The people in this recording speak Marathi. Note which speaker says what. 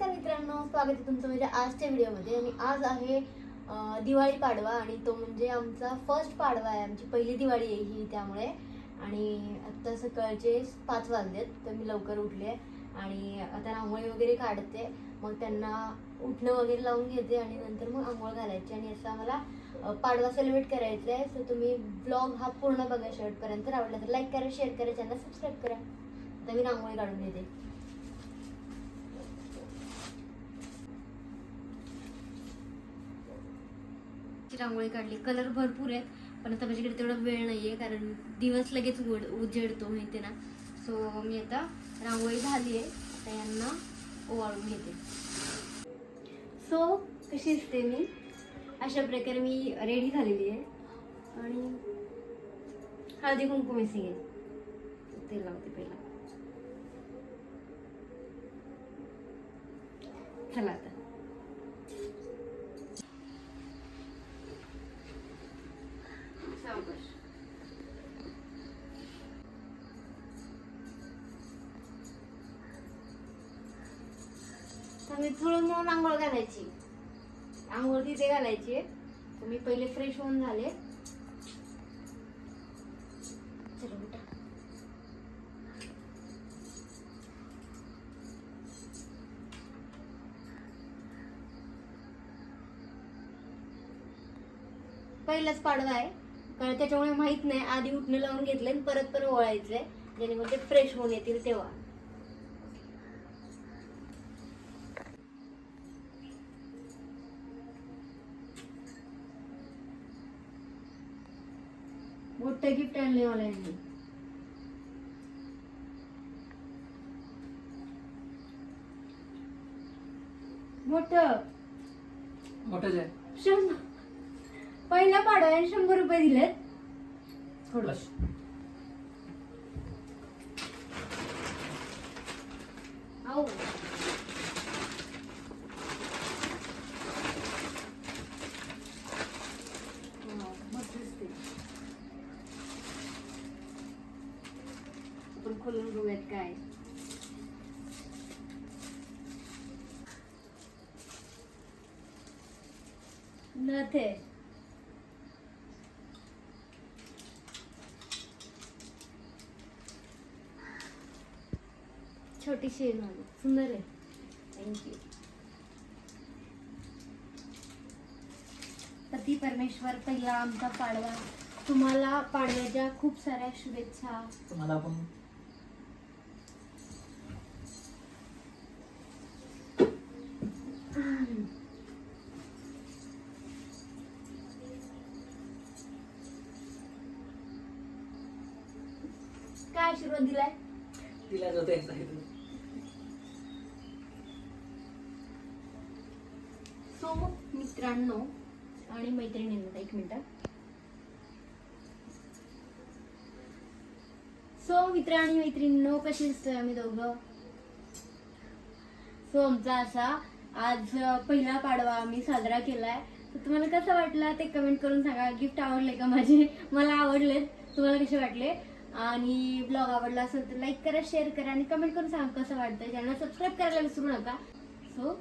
Speaker 1: नमस्कार मित्रांनो स्वागत आहे तुमचं म्हणजे आजच्या व्हिडिओमध्ये. आणि आज आहे दिवाळी पाडवा आणि तो म्हणजे आमचा फर्स्ट पाडवा आहे. आमची पहिली दिवाळी आहे ही त्यामुळे. आणि आत्ता सकाळचे पाच वाजलेत तर मी लवकर उठले आणि आता रांगोळी वगैरे काढते. मग त्यांना उठणं वगैरे लावून घेते आणि नंतर मग आंघोळ घालायची. आणि असं आम्हाला पाडवा सेलिब्रेट करायचा आहे. सो तुम्ही ब्लॉग हा पूर्ण बघा शेवटपर्यंत. आवडला तर लाईक करा शेअर करा चॅनल सबस्क्राईब करा. आता मी रांगोळी काढून घेते. रांगोळी काढली. कलर भरपूर आहेत पण आता माझ्याकडे तेवढा वेळ नाही आहे कारण दिवस लगेच उड उजेडतो माहिती ना. सो मी आता रांगोळी झाली आहे आता यांना ओवाळून घेते. सो कशी असते मी? अशा प्रकारे मी रेडी झालेली आहे. आणि हळदी कुंकू मिसिंग आहे. ते लावते पहिला. चला आता. मी थोडं म्हणून आंघोळ घालायची. आंघोळ तिथे घालायची. तुम्ही मी पहिले फ्रेश होऊन झाले. चलो बेटा पहिलाच पाडवा आहे. कारण त्याच्यामुळे माहीत नाही आधी उठणं लावून घेतलंय आणि परत पण ओळायचंय जेणेकरून ते फ्रेश होऊन येतील तेव्हा. गिफ्ट आणले मला यांनी मोठं।
Speaker 2: मोठंच आहे
Speaker 1: शंभर. पहिला पाडवा शंभर रुपये दिलेत. थोडं
Speaker 2: बस.
Speaker 1: आओ खोलून बघूयात काय. नथ आहे. छोटीशी आहे माझी. सुंदर आहे. थँक्यू पती परमेश्वर पहिला आमचा पाडवा. तुम्हाला पाडव्याच्या खूप साऱ्या शुभेच्छा.
Speaker 2: तुम्हाला पण.
Speaker 1: काय आशीर्वाद दिलाय?
Speaker 2: तिला जो द्यायचा आहे तो.
Speaker 1: सो मित्रांनो आणि मैत्रिणींना एक मिनिट. सो मित्र आणि मैत्रिणींनो कशी दिसतोय आम्ही दोघं? सो आमचा असा आज अं, पहिला पाडवा आम्ही साजरा केलाय. तर तुम्हाला कसं वाटला ते कमेंट करून सांगा. गिफ्ट आवडले का माझे? मला आवडलेत. तुम्हाला कसे वाटले? आणि ब्लॉग आवडला असेल तर लाईक करा शेअर करा आणि कमेंट करून सांगा कसं वाटतं चॅनल सबस्क्राईब करायला विसरू नका. सो